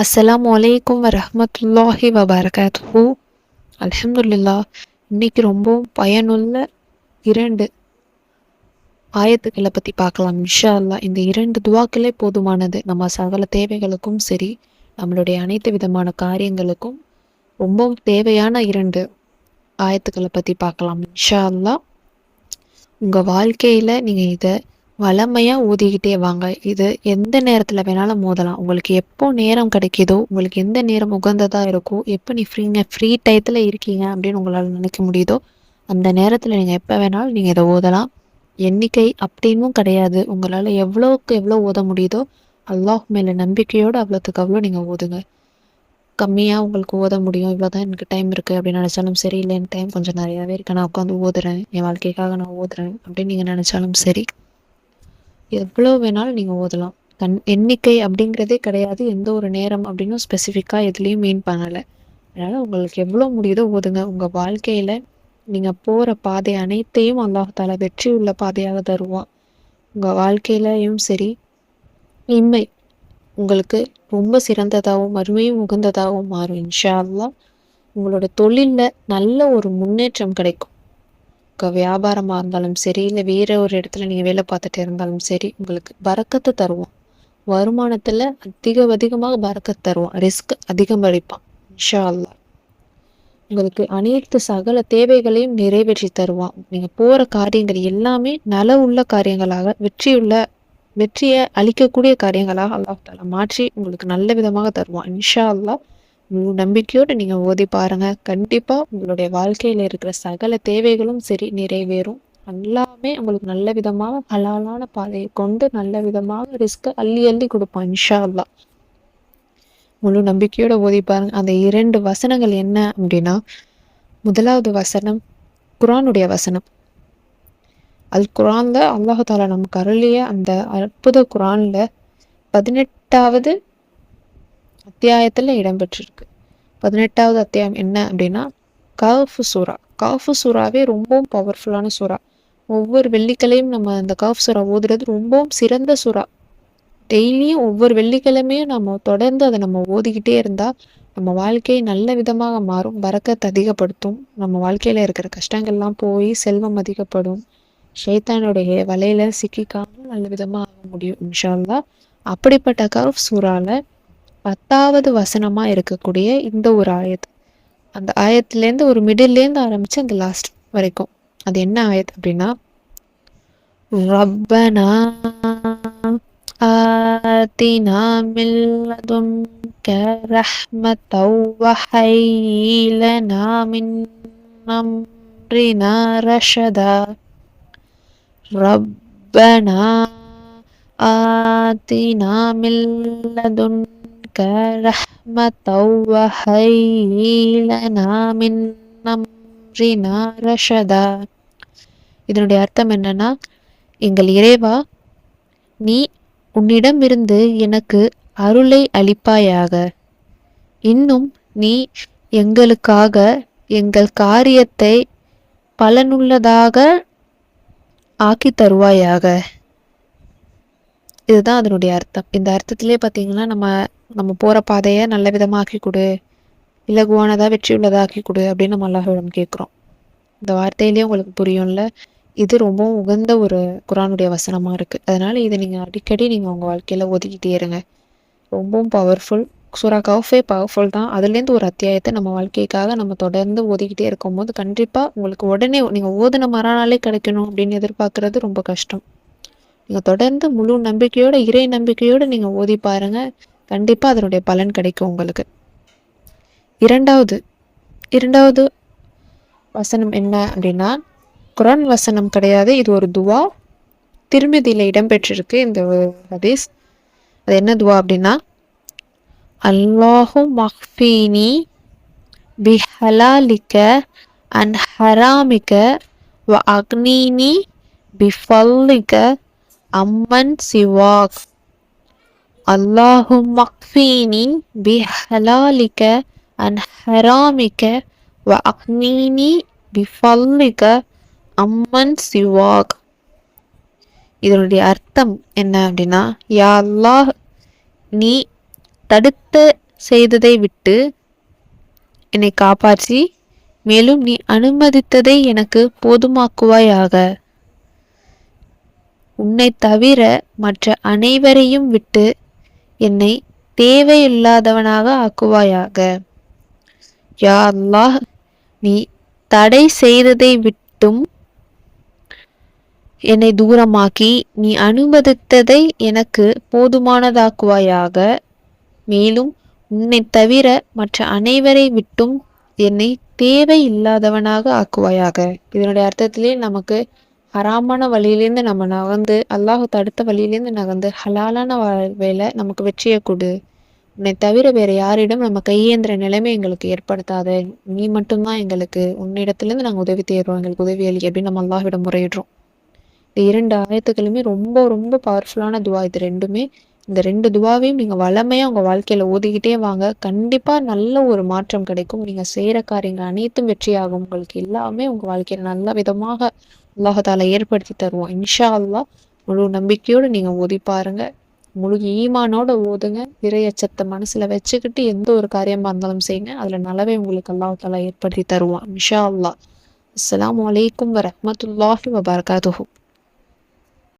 அஸ்ஸலாமு வலைக்கும் வரமத்துல்லாஹி வபரகாத்து அலமதுல்லா இன்னைக்கு ரொம்பவும் பயனுள்ள இரண்டு ஆயத்துக்களை பற்றி பார்க்கலாம். இன்ஷா அல்லாஹ் இந்த இரண்டு துவாக்களே போதுமானது. நம்ம சகல தேவைகளுக்கும் சரி நம்மளுடைய அனைத்து விதமான காரியங்களுக்கும் ரொம்பவும் தேவையான இரண்டு ஆயத்துக்களை பற்றி பார்க்கலாம். இன்ஷா அல்லாஹ் உங்கள் வாழ்க்கையில் நீங்கள் இதை வளமையாக ஊதிக்கிட்டே வாங்க. இது எந்த நேரத்தில் வேணாலும் மோதலாம். உங்களுக்கு எப்போ நேரம் கிடைக்குதோ உங்களுக்கு எந்த நேரம் உகந்ததாக இருக்கோ எப்போ நீ ஃப்ரீங்க ஃப்ரீ டயத்தில் இருக்கீங்க அப்படின்னு உங்களால் நினைக்க முடியுதோ அந்த நேரத்தில் நீங்கள் எப்போ வேணாலும் நீங்கள் இதை ஓதலாம். எண்ணிக்கை அப்படின்னும் கிடையாது. உங்களால் எவ்வளோக்கு எவ்வளோ ஓத முடியுதோ அல்லாஹ் மேலே நம்பிக்கையோடு அவ்வளோத்துக்கு அவ்வளோ நீங்கள் ஓதுங்க. கம்மியாக உங்களுக்கு ஓத முடியும். இவ்வளோ தான் எனக்கு டைம் இருக்குது அப்படின்னு நினச்சாலும் சரி இல்லை எனக்கு டைம் கொஞ்சம் நிறையாவே இருக்கு நான் உட்காந்து ஓதுறேன். என் வாழ்க்கைக்காக நான் ஓதுறேன் அப்படின்னு நீங்கள் நினச்சாலும் சரி எவ்வளோ வேணாலும் நீங்கள் ஓதலாம். கண் எண்ணிக்கை அப்படிங்கிறதே கிடையாது. எந்த ஒரு நேரம் அப்படின்னும் ஸ்பெசிஃபிக்காக எதுலேயும் மீன் பண்ணலை. அதனால் உங்களுக்கு எவ்வளோ முடியுதோ ஓதுங்க. உங்கள் வாழ்க்கையில் நீங்கள் போகிற பாதை அனைத்தையும் அல்லாஹால வெற்றி உள்ள பாதையாக தருவான். உங்கள் வாழ்க்கையிலையும் சரி இம்மை உங்களுக்கு ரொம்ப சிறந்ததாகவும் அருமையும் உகந்ததாகவும் மாறும். இன்ஷா அல்லா உங்களோட தொழிலில் நல்ல ஒரு முன்னேற்றம் கிடைக்கும். வியாபாரமாக இருந்தாலும் சரி இல்லை வேற ஒரு இடத்துல நீங்கள் வேலை பார்த்துட்டு இருந்தாலும் சரி உங்களுக்கு பறக்கத்தை தருவோம் வருமானத்தில் அதிக அதிகமாக பறக்கத்தை தருவோம் ரிஸ்க் அதிகம் அளிப்பான். இன்ஷா அல்லாஹ் உங்களுக்கு அனைத்து சகல தேவைகளையும் நிறைவேற்றி தருவான். நீங்கள் போகிற காரியங்கள் எல்லாமே நல உள்ள காரியங்களாக வெற்றியுள்ள வெற்றியை அளிக்கக்கூடிய காரியங்களாக அல்லாஹ் தாலா மாற்றி உங்களுக்கு நல்ல விதமாக தருவான். இன்ஷா அல்லாஹ் நம்பிக்கையோடு நீங்கள் ஓதி பாருங்க. கண்டிப்பாக உங்களுடைய வாழ்க்கையில் இருக்கிற சகல தேவைகளும் சரி நிறைவேறும். எல்லாமே உங்களுக்கு நல்ல விதமாக ஹலாலான பாதையை கொண்டு நல்ல விதமாக ரிஸ்க் அள்ளி அள்ளி கொடுப்பான் இன்ஷா அல்லாஹ் முழு நம்பிக்கையோட ஓதி பாருங்க. அந்த இரண்டு வசனங்கள் என்ன அப்படின்னா முதலாவது வசனம் குரானுடைய வசனம். அல் குரான்ல அல்லாஹு தாலா நமக்கு அருளிய அந்த அற்புத குரான்ல பதினெட்டாவது அத்தியாயத்தில் இடம்பெற்றிருக்கு. பதினெட்டாவது அத்தியாயம் என்ன அப்படின்னா கஃப் சூரா கஃப் சூறாவே ரொம்பவும் பவர்ஃபுல்லான சூறா. ஒவ்வொரு வெள்ளிக்கிழமையும் நம்ம அந்த கஃப் சூறா ஓதுறது ரொம்பவும் சிறந்த சூறா. டெய்லியும் ஒவ்வொரு வெள்ளிக்கிழமையும் நம்ம தொடர்ந்து அதை நம்ம ஓதிக்கிட்டே இருந்தால் நம்ம வாழ்க்கையை நல்ல விதமாக மாறும். பறக்கத்தை அதிகப்படுத்தும். நம்ம வாழ்க்கையில் இருக்கிற கஷ்டங்கள்லாம் போய் செல்வம் அதிகப்படும். ஷைத்தானுடைய வலையில் சிக்கிக்காமல் நல்ல விதமாக ஆக முடியும் இன்ஷால்லா அப்படிப்பட்ட கர்ஃப் சூறால பத்தாவது வசனமாக இருக்கக்கூடிய இந்த ஒரு ஆயத் அந்த ஆயத்துலேருந்து ஒரு மிடில்லேருந்து ஆரம்பித்து அந்த லாஸ்ட் வரைக்கும் அது என்ன ஆயத் அப்படின்னா ரப்பனா آتنا من لدنك رحمة وهيئ لنا من أمرنا رشدا ربنا آتنا من لدنك رحمة وهيئ لنا من أمرنا رشدا இதனுடைய அர்த்தம் என்னன்னா எங்கள் இறைவா நீ உன்னிடமிருந்து எனக்கு அருளை அளிப்பாயாக இன்னும் நீ எங்களுக்காக எங்கள் காரியத்தை பலனுள்ளதாக ஆக்கி தருவாயாக இதுதான் அதனுடைய அர்த்தம் இந்த அர்த்தத்திலே பார்த்தீங்கன்னா நம்ம நம்ம போகிற பாதையை நல்ல விதமாக ஆக்கி கொடு. இலகுவானதாக வெற்றி உள்ளதாக்கி கொடு அப்படின்னு நம்ம அல்லாஹிடம் கேட்குறோம். இந்த வார்த்தையிலேயே உங்களுக்கு புரியும்ல? இது ரொம்பவும் உகந்த ஒரு குரானுடைய வசனமாக இருக்குது அதனால் இதை நீங்கள் அடிக்கடி நீங்கள் உங்கள் வாழ்க்கையில் ஒதுக்கிட்டே இருங்க. ரொம்பவும் பவர்ஃபுல் சூரா கவுஃபே பவர்ஃபுல் தான். அதுலேருந்து ஒரு அத்தியாயத்தை நம்ம வாழ்க்கைக்காக நம்ம தொடர்ந்து ஓதிக்கிட்டே இருக்கும்போது கண்டிப்பாக உங்களுக்கு உடனே நீங்கள் ஓதுன மறுநாளே கிடைக்கணும் அப்படின்னு எதிர்பார்க்குறது ரொம்ப கஷ்டம். நீங்கள் தொடர்ந்து முழு நம்பிக்கையோட இறை நம்பிக்கையோடு நீங்கள் ஓதி பாருங்கள் கண்டிப்பாக அதனுடைய பலன் கிடைக்கும் உங்களுக்கு. இரண்டாவது இரண்டாவது வசனம் என்ன அப்படின்னா குரான் வசனம் கிடையாது இது ஒரு துவா. திருமதியில் இடம்பெற்றிருக்கு இந்த ஹதீஸ். அது என்ன துவா அப்படின்னா அல்லாஹு மஹ்ஃபீனி பிஹலாலிக்க அன் ஹராமிக்க வ அக்னீனி பிஃபல்லிக்க அம்மன் சிவாக். அல்லாஹு மக்ஃபீனி பிஹலாலிக்க அன் ஹராமிக்க வ அக்னீனி பிஃபல்லிக்க அம்மன் சிவாக். இதனுடைய அர்த்தம் என்ன அப்படின்னா யா அல்லாஹ் நீ தடுத்த செய்ததை விட்டு என்னை காப்பாற்றி மேலும் நீ அனுமதித்ததை எனக்கு போதுமாக்குவாயாக. உன்னை தவிர மற்ற அனைவரையும் விட்டு என்னை தேவையில்லாதவனாக ஆக்குவாயாக. யா அல்லாஹ் நீ தடை செய்ததை விட்டும் என்னை தூரமாக்கி நீ அனுமதித்ததை எனக்கு போதுமானதாக்குவாயாக. மேலும் உன்னை தவிர மற்ற அனைவரை விட்டும் என்னை தேவை இல்லாதவனாக ஆக்குவாயாக. இதனுடைய அர்த்தத்திலே நமக்கு ஹராமான வழியிலேருந்து நம்ம நகர்ந்து அல்லாஹ் தடுத்த வழியிலேருந்து நகர்ந்து ஹலாலான வாழ்வையில நமக்கு வெற்றியை கொடு. உன்னை தவிர வேற யாரிடம் நம்ம கையேந்திர நிலைமை எங்களுக்கு ஏற்படுத்தாத. நீ மட்டும்தான் எங்களுக்கு உன்னிடத்துலேருந்து நாங்கள் உதவி தேடுறோம் எங்களுக்கு உதவி அளி அப்படின்னு நம்ம அல்லாஹ்விடம் முறையிடுறோம். இந்த இரண்டு ஆயத்துக்களுமே ரொம்ப ரொம்ப பவர்ஃபுல்லான துவா இது ரெண்டுமே. இந்த ரெண்டு துவாவையும் நீங்கள் வளமையாக உங்கள் வாழ்க்கையில் ஓதிக்கிட்டே வாங்க. கண்டிப்பாக நல்ல ஒரு மாற்றம் கிடைக்கும். நீங்கள் செய்கிற காரியங்கள் அனைத்தும் வெற்றியாகும். உங்களுக்கு எல்லாமே உங்கள் வாழ்க்கையில் நல்ல விதமாக அல்லாஹால ஏற்படுத்தி தருவோம் இன்ஷா அல்லா முழு நம்பிக்கையோடு நீங்கள் ஓதி பாருங்க. முழு ஈமானோட ஓதுங்க. இறையச்சத்தை மனசில் வச்சுக்கிட்டு எந்த ஒரு காரியமாக இருந்தாலும் செய்யுங்க அதில் நல்லவே உங்களுக்கு அல்லாஹால ஏற்படுத்தி தருவான். இன்ஷா அல்லா அஸ்லாம் வலைக்கம் வரமத்துல்லாஹி வபர்காத்துஹூ.